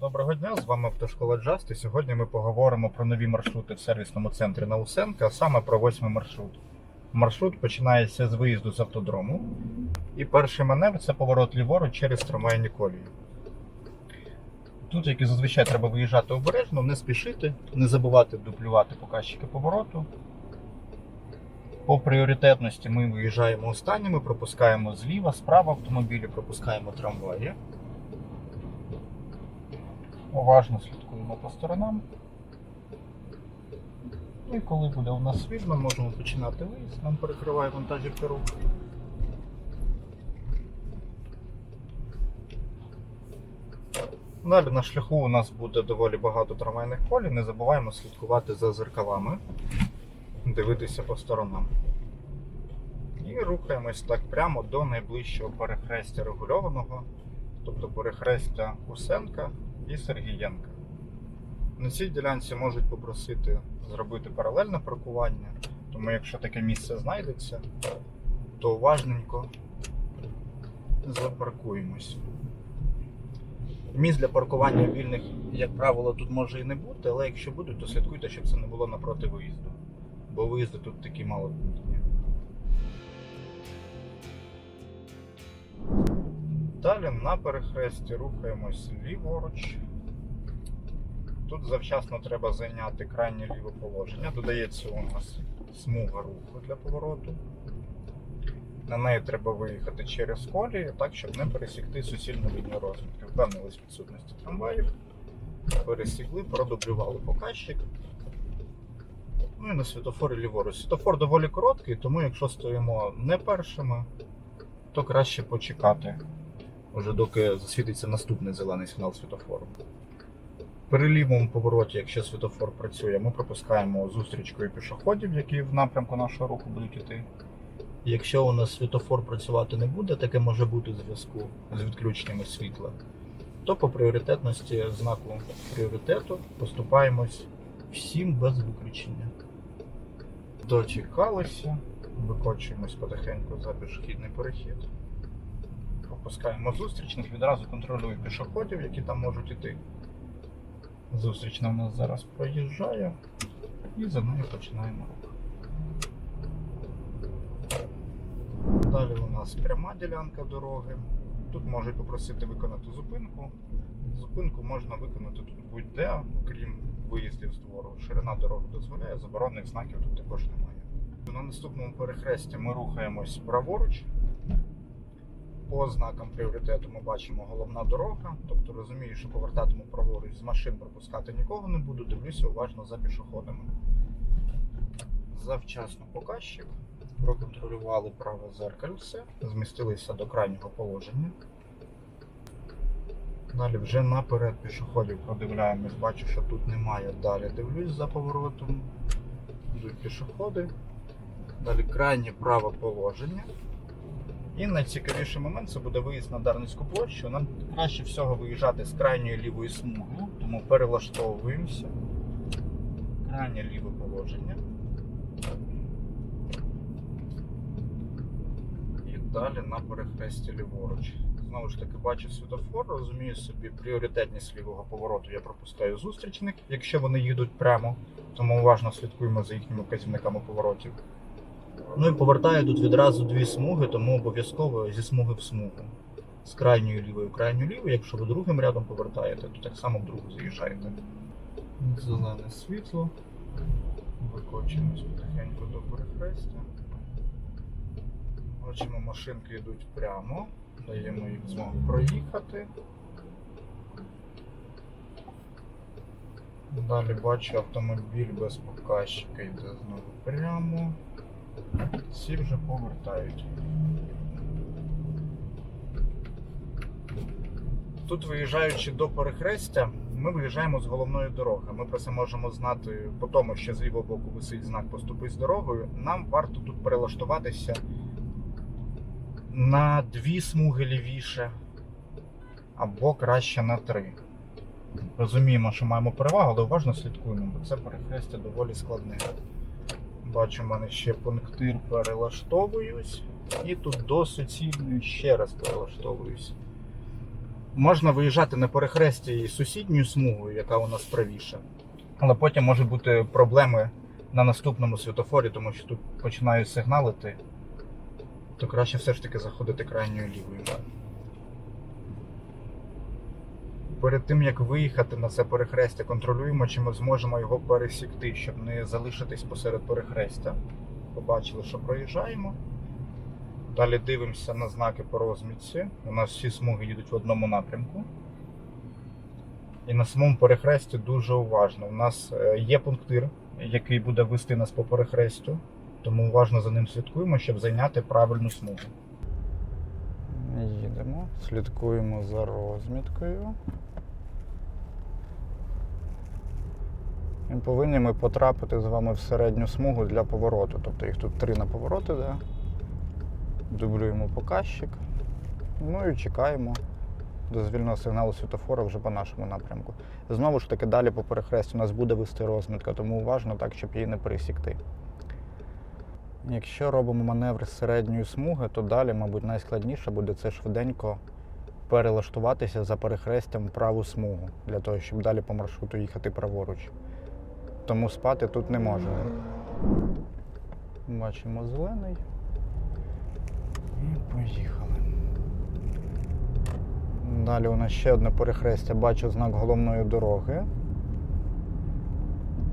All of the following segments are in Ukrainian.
Доброго дня, з вами Автошкола Джаст. І сьогодні ми поговоримо про нові маршрути в сервісному центрі Наусенка, а саме про восьмий маршрут. Маршрут починається з виїзду з автодрому. І перший маневр це поворот ліворуч через трамвайні колії. Тут, як і зазвичай, треба виїжджати обережно, не спішити, не забувати дублювати показчики повороту. По пріоритетності ми виїжджаємо останніми, пропускаємо зліва, справа автомобілі, пропускаємо трамваї. Уважно слідкуємо по сторонам. І коли буде у нас видно, можемо починати виїзд. Нам перекриває вантажівка рух. Далі на шляху у нас буде доволі багато трамвайних колій. Не забуваємо слідкувати за зеркалами, дивитися по сторонам. І рухаємось так прямо до найближчого перехрестя регульованого, тобто перехрестя Усенка і Сергієнка. На цій ділянці можуть попросити зробити паралельне паркування, тому якщо таке місце знайдеться, то уважненько запаркуємось. Місць для паркування вільних, як правило, тут може і не бути, але якщо будуть, то слідкуйте, щоб це не було напроти виїзду. Бо виїзди тут такі малопомітні. Далі на перехресті рухаємось ліворуч. Тут завчасно треба зайняти крайнє ліве положення. Додається у нас смуга руху для повороту. На неї треба виїхати через колії, так, щоб не пересікти суцільну лінію розмітки. Впевнились в відсутності трамваїв, пересікли, продублювали показчик. Ну і на світофорі ліворуч. Світофор доволі короткий, тому якщо стоїмо не першими, то краще почекати, вже доки засвітиться наступний зелений сигнал світофору. При лівому повороті, якщо світофор працює, ми пропускаємо зустрічкою пішоходів, які в напрямку нашого руху будуть йти. Якщо у нас світофор працювати не буде, таке може бути в зв'язку з відключеннями світла, то по пріоритетності знаку пріоритету поступаємось всім без виключення. Дочекалися, викочуємось потихеньку за пішохідний перехід. Пропускаємо зустрічних, відразу контролюю пішоходів, які там можуть іти. Зустрічна в нас зараз проїжджає і за нею починаємо. Далі у нас пряма ділянка дороги. Тут можуть попросити виконати зупинку. Зупинку можна виконати тут будь-де, окрім виїздів з двору. Ширина дороги дозволяє, заборонних знаків тут також немає. На наступному перехресті ми рухаємось праворуч. По знакам пріоритету ми бачимо головна дорога, тобто розумію, що повертатиму праворуч з машин пропускати нікого не буду, дивлюся уважно за пішоходами. Завчасно показчик, проконтролювали праве зеркальце, змістилися до крайнього положення. Далі вже наперед пішоходів продивляємось, бачу, що тут немає. Далі дивлюсь за поворотом. Йдуть пішоходи. Далі крайнє праве положення. І найцікавіший момент це буде виїзд на Дарницьку площу. Нам краще всього виїжджати з крайньої лівої смуги, тому перелаштовуємося. Крайнє ліве положення. І далі на перехресті ліворуч. Знову ж таки, бачу світофор, розумію собі пріоритетність лівого повороту. Я пропускаю зустрічник, якщо вони їдуть прямо, тому уважно слідкуємо за їхніми вказівниками поворотів. Ну і повертаю тут відразу дві смуги, тому обов'язково зі смуги в смугу. З крайньої лівої в крайню ліву. Якщо ви другим рядом повертаєте, то так само в другу заїжджаєте. Зелене світло. Викочуємось потихеньку до перехрестя. Бачимо, машинки йдуть прямо. Даємо їм змогу проїхати. Далі бачу автомобіль без показчика йде знову прямо. Всі вже повертають. Тут виїжджаючи до перехрестя, ми виїжджаємо з головної дороги. Ми про це можемо знати по тому, що з лівого боку висить знак Поступи з дорогою. Нам варто тут перелаштуватися на дві смуги лівіше, або краще на три. Розуміємо, що маємо перевагу, але уважно слідкуємо, бо це перехрестя доволі складне. Бачу, в мене ще пунктир перелаштовуюсь. І тут до суцільної ще раз перелаштовуюсь. можна виїжджати на перехресті і сусідньою смугою, яка у нас правіша. Але потім можуть бути проблеми на наступному світофорі, тому що тут починають сигналити, то краще все ж таки заходити крайньою лівою. Перед тим як виїхати на це перехрестя, контролюємо, чи ми зможемо його пересікти, щоб не залишитись посеред перехрестя. Побачили, що проїжджаємо. Далі дивимося на знаки по розмітці. У нас всі смуги їдуть в одному напрямку. І на самому перехресті дуже уважно. У нас е, є пунктир, який буде вести нас по перехрестю, тому уважно за ним слідкуємо, щоб зайняти правильну смугу. Їдемо, слідкуємо за розміткою. Повинні ми потрапити з вами в середню смугу для повороту. Тобто їх тут три на повороти, да? дублюємо показчик. Ну і чекаємо дозвільного сигналу світофора вже по нашому напрямку. Знову ж таки, далі по перехрестю у нас буде вести розмітка, тому уважно так, щоб її не пересікти. Якщо робимо маневр з середньої смуги, то далі, мабуть, найскладніше буде це швиденько перелаштуватися за перехрестям праву смугу, для того, щоб далі по маршруту їхати праворуч. Тому спати тут не можна. Бачимо зелений. І поїхали. Далі у нас ще одне перехрестя. Бачу знак головної дороги.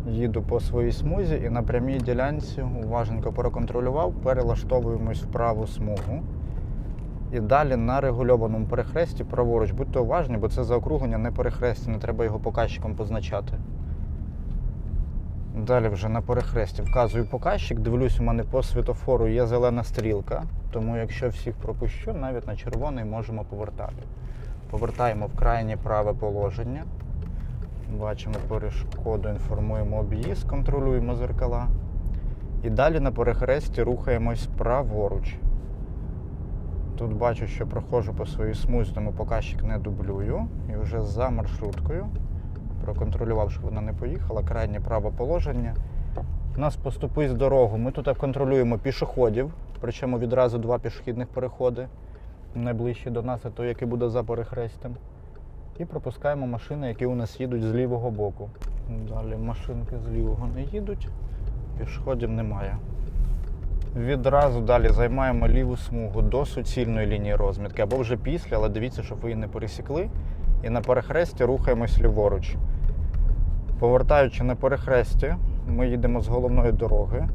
Їду по своїй смузі і на прямій ділянці уважненько проконтролював, перелаштовуємось в праву смугу. І далі на регульованому перехресті праворуч. Будьте уважні, бо це заокруглення не перехрестя, не треба його показчиком позначати. Далі вже на перехресті вказую показчик, дивлюсь, у мене по світофору є зелена стрілка, тому якщо всіх пропущу, навіть на червоний можемо повертати. Повертаємо в крайнє праве положення. Бачимо перешкоду, інформуємо об'їзд, контролюємо зеркала. І далі на перехресті рухаємось праворуч. Тут бачу, що проходжу по своїй смузі, тому показчик не дублюю. І вже за маршруткою, проконтролював, щоб вона не поїхала, крайнє праве положення. Нас поступить з дорогу. Ми тут контролюємо пішоходів, причому відразу два пішохідних переходи. Найближчий до нас, це той, який буде за перехрестям. І пропускаємо машини, які у нас їдуть з лівого боку. Далі машинки з лівого не їдуть, пішоходів немає. Відразу далі займаємо ліву смугу до суцільної лінії розмітки або вже після, але дивіться, щоб ви її не пересікли. І на перехресті рухаємось ліворуч. Повертаючи на перехресті, ми їдемо з головної дороги.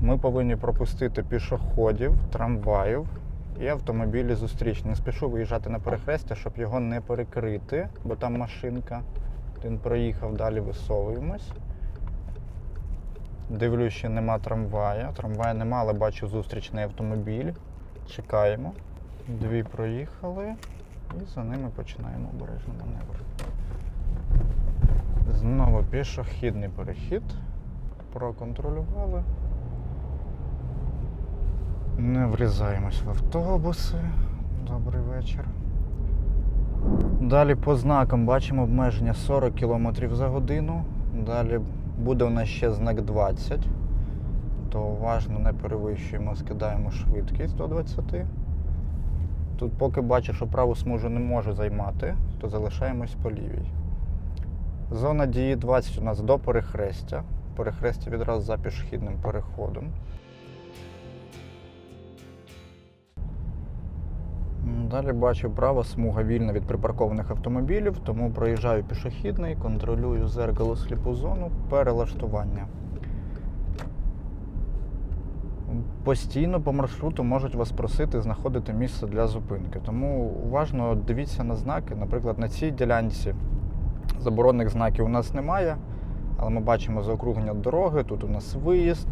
Ми повинні пропустити пішоходів, трамваїв і автомобілі зустрічні. Не спішу виїжджати на перехрестя, щоб його не перекрити, бо там машинка. Він проїхав, далі висовуємось. Дивлюсь, що нема трамвая. Трамвая нема, але бачу зустрічний автомобіль. Чекаємо. Дві проїхали і за ними починаємо обережний маневр. Знову пішохідний перехід. Проконтролювали. Не врізаємось в автобуси. Добрий вечір. Далі по знакам бачимо обмеження 40 км за годину. Далі буде у нас ще знак 20. То уважно не перевищуємо, скидаємо швидкість до 20. Тут поки бачу, що праву смужу не можу займати, то залишаємось по лівій. Зона дії 20 у нас до перехрестя. Перехрестя відразу за пішохідним переходом. Далі бачу права смуга вільна від припаркованих автомобілів, тому проїжджаю пішохідний, контролюю зеркало сліпу зону, перелаштування. Постійно по маршруту можуть вас просити знаходити місце для зупинки. Тому уважно дивіться на знаки. Наприклад, на цій ділянці заборонених знаків у нас немає, але ми бачимо заокруглення дороги, тут у нас виїзд.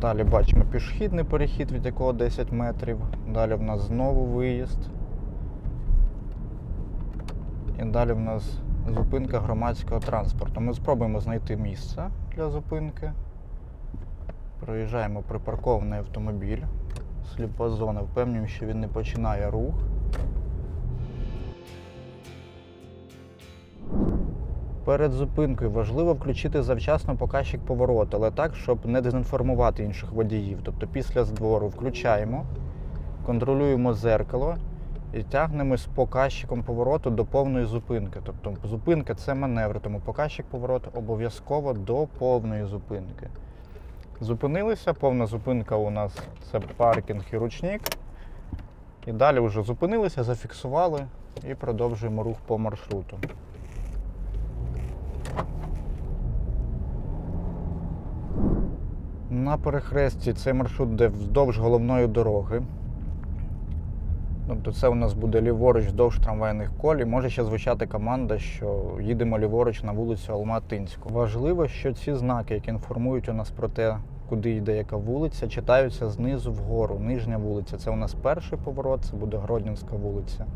Далі бачимо пішохідний перехід, від якого 10 метрів. Далі в нас знову виїзд. І далі в нас зупинка громадського транспорту. Ми спробуємо знайти місце для зупинки. Проїжджаємо припаркований автомобіль. Сліпа зона, впевнюємо, що він не починає рух. Перед зупинкою важливо включити завчасно показчик повороту, але так, щоб не дезінформувати інших водіїв. Тобто після здвору включаємо, контролюємо зеркало і тягнемось показчиком повороту до повної зупинки. Тобто зупинка це маневр, тому показчик повороту обов'язково до повної зупинки. Зупинилися, повна зупинка у нас це паркінг і ручник. І далі вже зупинилися, зафіксували і продовжуємо рух по маршруту. На перехресті цей маршрут йде вздовж головної дороги. Тобто це у нас буде ліворуч вздовж трамвайних колій. Може ще звучати команда, що їдемо ліворуч на вулицю Алматинську. Важливо, що ці знаки, які інформують у нас про те, куди йде яка вулиця, читаються знизу вгору. Нижня вулиця це у нас перший поворот, це буде Гродненська вулиця.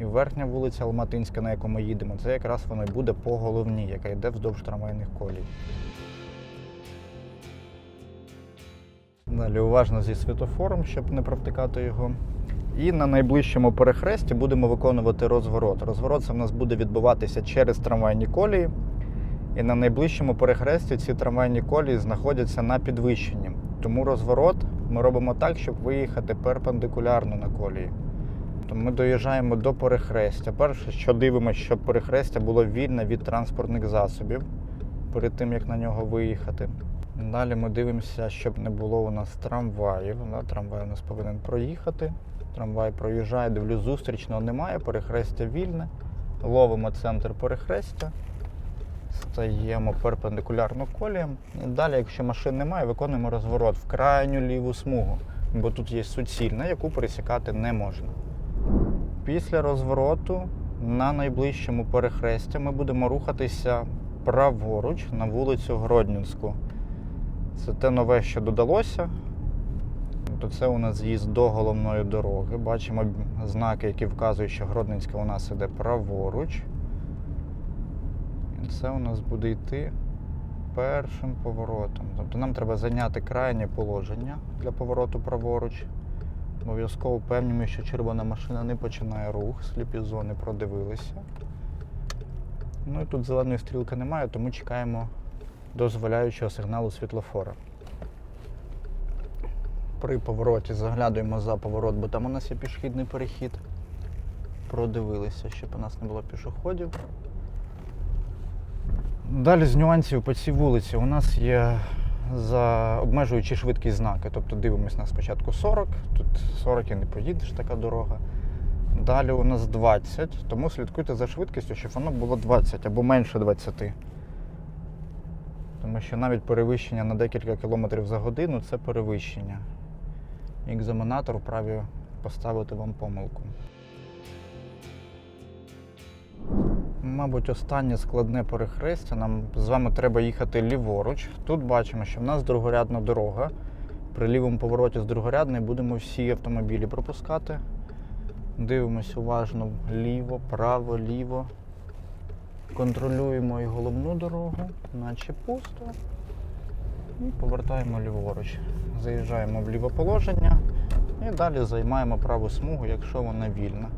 І верхня вулиця Алматинська, на яку ми їдемо, це якраз воно і буде по головній, яка йде вздовж трамвайних колій. Далі уважно зі світофором, щоб не провтикати його. І на найближчому перехресті будемо виконувати розворот. Розворот це в нас буде відбуватися через трамвайні колії. І на найближчому перехресті ці трамвайні колії знаходяться на підвищенні. Тому розворот ми робимо так, щоб виїхати перпендикулярно на колії. То ми доїжджаємо до перехрестя. Перше, що дивимося, щоб перехрестя було вільне від транспортних засобів перед тим, як на нього виїхати. Далі ми дивимося, щоб не було у нас трамваїв. Да? Трамвай у нас повинен проїхати. Трамвай проїжджає, дивлюсь, зустрічного немає, перехрестя вільне. Ловимо центр перехрестя, стаємо перпендикулярно коліям. І далі, якщо машин немає, виконуємо розворот в крайню ліву смугу, бо тут є суцільна, яку пересікати не можна. Після розвороту на найближчому перехресті ми будемо рухатися праворуч на вулицю Гродненську. Це те нове, що додалося. То це у нас з'їзд до головної дороги. Бачимо знаки, які вказують, що Гродненська у нас іде праворуч. І це у нас буде йти першим поворотом. Тобто нам треба зайняти крайнє положення для повороту праворуч. Обов'язково впевнюємо, що червона машина не починає рух, сліпі зони продивилися. Ну і тут зеленої стрілки немає, тому чекаємо дозволяючого сигналу світлофора. При повороті заглядуємо за поворот, бо там у нас є пішохідний перехід. Продивилися, щоб у нас не було пішоходів. Далі з нюансів по цій вулиці у нас є за обмежуючі швидкість знаки. Тобто дивимось на спочатку 40, тут 40 і не поїдеш така дорога. Далі у нас 20, тому слідкуйте за швидкістю, щоб воно було 20 або менше 20. Тому що навіть перевищення на декілька кілометрів за годину це перевищення. Екзаменатор вправі поставити вам помилку. Мабуть, останнє складне перехрестя. Нам з вами треба їхати ліворуч. Тут бачимо, що в нас другорядна дорога. При лівому повороті з другорядної будемо всі автомобілі пропускати. Дивимось уважно ліво, право, ліво. Контролюємо і головну дорогу, наче пусто. І повертаємо ліворуч. Заїжджаємо в ліве положення і далі займаємо праву смугу, якщо вона вільна.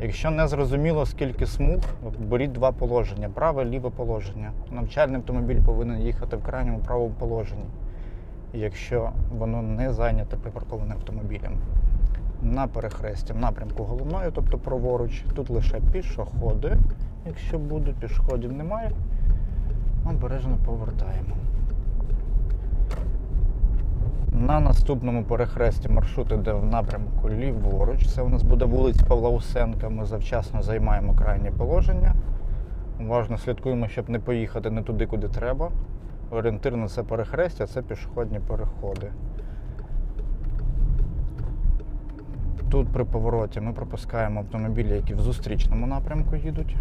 Якщо не зрозуміло, скільки смуг, беріть два положення праве ліве положення. Навчальний автомобіль повинен їхати в крайньому правому положенні, якщо воно не зайняте припаркованим автомобілем. На перехресті в напрямку головної, тобто праворуч, тут лише пішоходи. Якщо будуть, пішоходів немає, обережно повертаємо. На наступному перехресті маршрут іде в напрямку ліворуч. Це у нас буде вулиця Павла Усенка. Ми завчасно займаємо крайнє положення. Уважно слідкуємо, щоб не поїхати не туди, куди треба. Орієнтир на це перехрестя це пішохідні переходи. Тут при повороті ми пропускаємо автомобілі, які в зустрічному напрямку їдуть.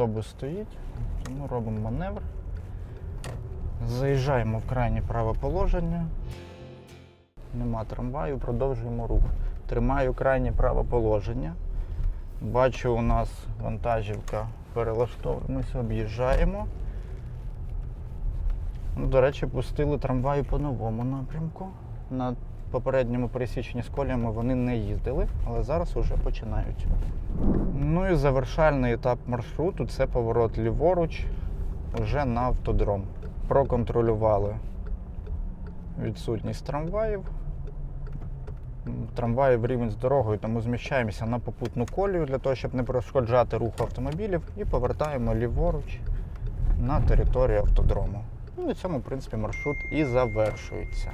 Автобус стоїть, тому робимо маневр. Заїжджаємо в крайнє праве положення. Нема трамваю, продовжуємо рух. Тримаю крайнє праве положення. Бачу, у нас вантажівка перелаштовуємося, об'їжджаємо. Ну, До речі, пустили трамваї по новому напрямку. На попередньому пересіченні з коліями вони не їздили, але зараз вже починають. Ну і завершальний етап маршруту це поворот ліворуч вже на автодром. Проконтролювали відсутність трамваїв. трамваїв рівень з дорогою, тому зміщаємося на попутну колію для того, щоб не перешкоджати руху автомобілів, і повертаємо ліворуч на територію автодрому. І на цьому, в принципі, маршрут і завершується.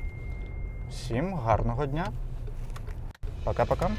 Всім гарного дня. Пока-пока.